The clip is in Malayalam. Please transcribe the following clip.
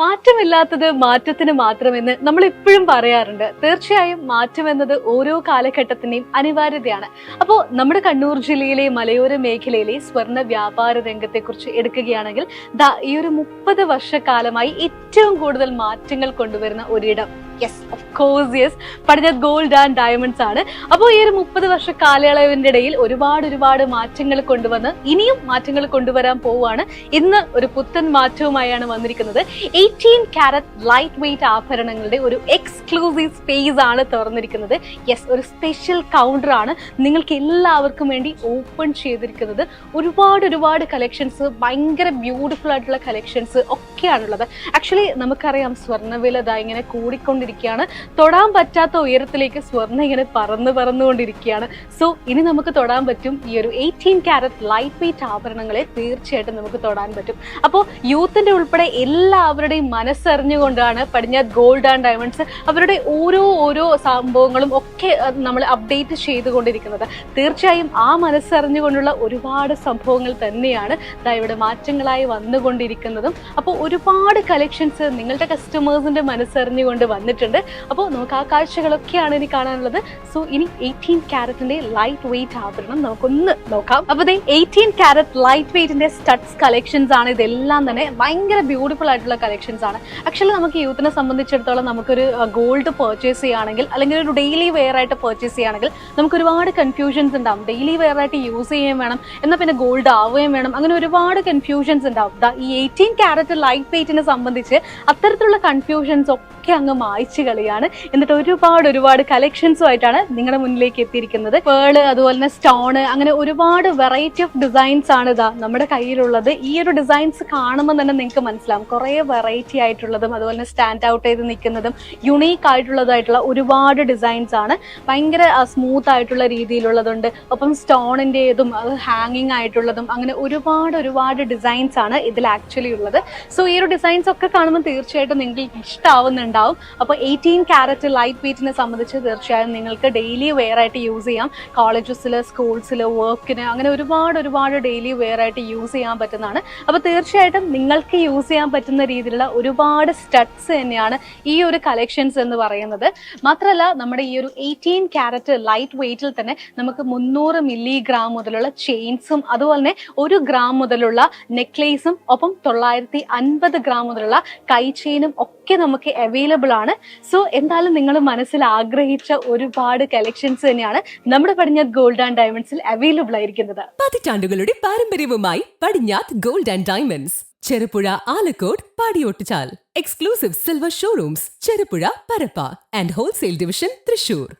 മാറ്റമില്ലാത്തത് മാറ്റത്തിന് മാത്രമെന്ന് നമ്മൾ എപ്പോഴും പറയാറുണ്ട്. തീർച്ചയായും മാറ്റം എന്നത് ഓരോ കാലഘട്ടത്തിന്റെയും അനിവാര്യതയാണ്. അപ്പോൾ നമ്മുടെ കണ്ണൂർ ജില്ലയിലെ മലയോര മേഖലയിലെ സ്വർണ വ്യാപാര രംഗത്തെ കുറിച്ച് എടുക്കുകയാണെങ്കിൽ ദാ ഈ ഒരു മുപ്പത് വർഷക്കാലമായി ഏറ്റവും കൂടുതൽ മാറ്റങ്ങൾ കൊണ്ടുവരുന്ന ഒരിടം. Yes of course yes Padinjaru gold and diamonds ആണ്. അപ്പോൾ ഈ ഒരു മുപ്പത് വർഷ കാലയളവിന്റെ ഇടയിൽ ഒരുപാട് ഒരുപാട് മാറ്റങ്ങൾ കൊണ്ടുവന്ന് ഇനിയും മാറ്റങ്ങൾ കൊണ്ടുവരാൻ പോവുകയാണ്. ഇന്ന് ഒരു പുത്തൻ മാറ്റവുമായാണ് വന്നിരിക്കുന്നത്. എയ്റ്റീൻ കാരറ്റ് ലൈറ്റ് വെയിറ്റ് ആഭരണങ്ങളുടെ ഒരു എക്സ്ക്ലൂസീവ് സ്പേസ് ആണ് തുറന്നിരിക്കുന്നത്. യെസ് ഒരു സ്പെഷ്യൽ കൗണ്ടർ ആണ് നിങ്ങൾക്ക് എല്ലാവർക്കും വേണ്ടി ഓപ്പൺ ചെയ്തിരിക്കുന്നത്. ഒരുപാട് ഒരുപാട് കളക്ഷൻസ് ഭയങ്കര ബ്യൂട്ടിഫുൾ ആയിട്ടുള്ള കളക്ഷൻസ് ഒക്കെയാണുള്ളത്. ആക്ച്വലി നമുക്കറിയാം സ്വർണവില ഇതാ ഇങ്ങനെ കൂടിക്കൊണ്ടിരിക്കുകയാണ്. തൊടാൻ പറ്റാത്ത ഉയരത്തിലേക്ക് സ്വർണ ഇങ്ങനെ പറന്ന് പറന്നുകൊണ്ടിരിക്കുകയാണ്. സോ ഇനി നമുക്ക് തൊടാൻ പറ്റും. ഈ ഒരു എയ്റ്റീൻ കാരറ്റ് ലൈറ്റ് വെയിറ്റ് ആഭരണങ്ങളെ തീർച്ചയായിട്ടും നമുക്ക് തൊടാൻ പറ്റും. അപ്പോൾ യൂത്തിന്റെ ഉൾപ്പെടെ എല്ലാവരുടെയും മനസ്സറിഞ്ഞുകൊണ്ടാണ് പടിഞ്ഞാറ് ഗോൾഡ് ആൻഡ് ഡയമണ്ട്സ് അവരുടെ ഓരോ ഓരോ സംഭവങ്ങളും ഒക്കെ നമ്മൾ അപ്ഡേറ്റ് ചെയ്തുകൊണ്ടിരിക്കുന്നത്. തീർച്ചയായും ആ മനസ്സറിഞ്ഞുകൊണ്ടുള്ള ഒരുപാട് സംഭവങ്ങൾ തന്നെയാണ് ദാ ഇവിടെ മാറ്റങ്ങളായി വന്നുകൊണ്ടിരിക്കുന്നതും. അപ്പോൾ ഒരുപാട് കളക്ഷൻസ് നിങ്ങളുടെ കസ്റ്റമേഴ്സിന്റെ മനസ്സറിഞ്ഞുകൊണ്ട് വന്നിട്ടുണ്ട്. അപ്പോൾ നമുക്ക് ആ കാഴ്ചകളൊക്കെയാണ് ഇനി കാണാനുള്ളത്. സോ ഇനി എയ്റ്റീൻ ക്യാരറ്റിന്റെ ലൈറ്റ് വെയിറ്റ് ആഭരണം നമുക്കൊന്ന് നോക്കാം. അപ്പോൾ ദേ എയ്റ്റീൻ ക്യാരറ്റ് ലൈറ്റ് വെയ്റ്റിന്റെ സ്റ്റഡ്സ് കളക്ഷൻസ് ആണ് ഇതെല്ലാം തന്നെ ഭയങ്കര ബ്യൂട്ടിഫുൾ ആയിട്ടുള്ള കളക്ഷൻസ് ആണ്. ആക്ച്വലി നമുക്ക് യൂത്തിനെ സംബന്ധിച്ചിടത്തോളം നമുക്കൊരു ഗോൾഡ് പർച്ചേസ് ചെയ്യുകയാണെങ്കിൽ അല്ലെങ്കിൽ ഒരു ഡെയിലി വെയർ ആയിട്ട് പർച്ചേസ് ചെയ്യുകയാണെങ്കിൽ നമുക്ക് ഒരുപാട് കൺഫ്യൂഷൻസ് ഉണ്ടാവും. ഡെയിലി വെയർ ആയിട്ട് യൂസ് ചെയ്യുകയും വേണം എന്നാൽ പിന്നെ ഗോൾഡ് ആവുകയും വേണം. അങ്ങനെ ഒരുപാട് കൺഫ്യൂഷൻസ് ഉണ്ടാവും. ഈ എയ്റ്റീൻ ക്യാരറ്റ് ലൈറ്റ് വെയ്റ്റിനെ സംബന്ധിച്ച് അത്തരത്തിലുള്ള കൺഫ്യൂഷൻസ് ഒക്കെ അങ്ങ് മായ്ച്ചു കളിയാണ്. എന്നിട്ട് ഒരുപാട് ഒരുപാട് കളക്ഷൻസുമായിട്ടാണ് നിങ്ങളുടെ മുന്നിലേക്ക് എത്തിയിരിക്കുന്നത്. പേൾ അതുപോലെ തന്നെ സ്റ്റോണ് അങ്ങനെ ഒരുപാട് വെറൈറ്റി ഓഫ് ഡിസൈൻസ് ആണ് ഇതാ നമ്മുടെ കയ്യിലുള്ളത്. ഈ ഒരു ഡിസൈൻസ് കാണുമ്പോൾ തന്നെ നിങ്ങൾക്ക് മനസ്സിലാവും. കുറേ വെറൈറ്റി ആയിട്ടുള്ളതും അതുപോലെ തന്നെ സ്റ്റാൻഡ് ഔട്ട് ചെയ്ത് നിൽക്കുന്നതും യുണീക്ക് ആയിട്ടുള്ളതായിട്ടുള്ള ഒരുപാട് ഡിസൈൻസ് ആണ്. ഭയങ്കര സ്മൂത്ത് ആയിട്ടുള്ള രീതിയിലുള്ളതുണ്ട്. ഒപ്പം സ്റ്റോണിന്റെതും ഹാങ്ങിങ് ആയിട്ടുള്ളതും അങ്ങനെ ഒരുപാട് ഒരുപാട് ഡിസൈൻസ് ആണ് ഇതിൽ ആക്ച്വലി ഉള്ളത്. സോ ഈ ഒരു ഡിസൈൻസ് ഒക്കെ കാണുമ്പോൾ തീർച്ചയായിട്ടും നിങ്ങൾക്ക് ഇഷ്ടമാവുന്നുണ്ടാവും അപ്പോൾ എയ്റ്റീൻ ക്യാരറ്റ് ലൈറ്റ് വെയ്റ്റിനെ സംബന്ധിച്ച് തീർച്ചയായും നിങ്ങൾക്ക് ഡെയിലി വെയർ ആയിട്ട് യൂസ് ചെയ്യാം. കോളേജസിൽ സ്കൂൾസിൽ വർക്കിന് അങ്ങനെ ഒരുപാട് ഒരുപാട് ഡെയിലി വെയർ ആയിട്ട് യൂസ് ചെയ്യാൻ പറ്റുന്നതാണ്. അപ്പോൾ തീർച്ചയായിട്ടും നിങ്ങൾക്ക് യൂസ് ചെയ്യാൻ പറ്റുന്ന രീതിയിലുള്ള ഒരുപാട് സ്റ്റഡ്സ് തന്നെയാണ് ഈ ഒരു കളക്ഷൻസ് എന്ന് പറയുന്നത്. മാത്രമല്ല നമ്മുടെ ഈ ഒരു എയ്റ്റീൻ ക്യാരറ്റ് ലൈറ്റ് വെയിറ്റിൽ തന്നെ നമുക്ക് മുന്നൂറ് മില്ലിഗ്രാം മുതലുള്ള ചെയിൻസും അതുപോലെ തന്നെ ഒരു ഗ്രാം മുതലുള്ള നെക്ലേസും ഒപ്പം തൊള്ളായിരത്തി അൻപത് ഗ്രാം മുതലുള്ള കൈ ചെയിനും ഒക്കെ നമുക്ക് അവൈലബിൾ ആണ്. സോ എന്തായാലും നിങ്ങൾ മനസ്സിൽ ആഗ്രഹിച്ച ഒരുപാട് കളക്ഷൻസ് തന്നെയാണ് നമ്മുടെ പടിഞ്ഞാത് ഗോൾഡ് ആൻഡ് ഡയമണ്ട്സിൽ അവൈലബിൾ ആയിരിക്കുന്നത്. പതിറ്റാണ്ടുകളുടെ പാരമ്പര്യവുമായി Padinjath gold and diamonds Cherupuzha Alakode Padiyottuchal. Exclusive silver showrooms Cherupuzha Parappa and wholesale division Thrissur.